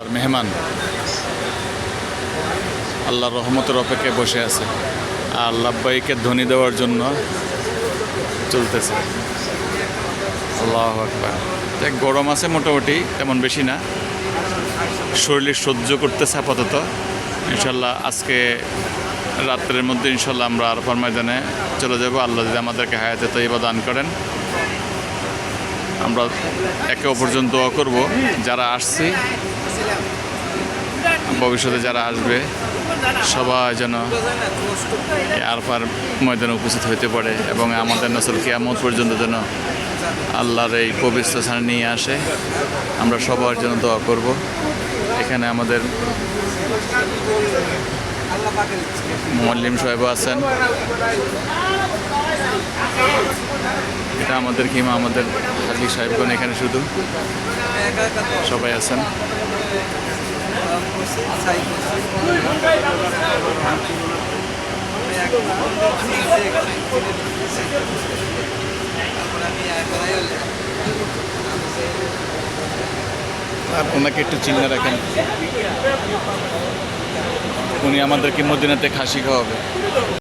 আর মেহমান। আল্লাহর রহমতের অপেক্ষায় বসে আছে। আর লাব্বাইকে ধ্বনি দেওয়ার জন্য চলতেছে। আল্লাহ দেখ, গরম আছে মোটামুটি, তেমন বেশি না। শরীরে সহ্য করতেছে আপাতত। ইনশাল্লাহ আজকে রাত্রের মধ্যে ইনশাল্লাহ আমরা আরফার ময়দানে চলে যাব। আল্লাহ যদি আমাদেরকে হায়াতে তৈবা দান করেন। আমরা একে অপরজন দোয়া করব। যারা আসছি ভবিষ্যতে যারা আসবে, সবাই যেন আরফার ময়দানে উপস্থিত হইতে পারে এবং আমাদের নসল কিয়ামত পর্যন্ত যেন আল্লাহর এই পবিত্র স্থানে নিয়ে আসে। আমরা সবার জন্য দোয়া করব। এখানে আমাদের মোয়াল্লিম সাহেব আছেন। এটা আমাদের কিমা আমাদের হাজি সাহেবগণ এখানে শুধু। সবাই আছেন। আর ওনাকে একটু চিনে রাখেন। উনি আমাদেরকে মদিনাতে খাসি খাওয়াবে।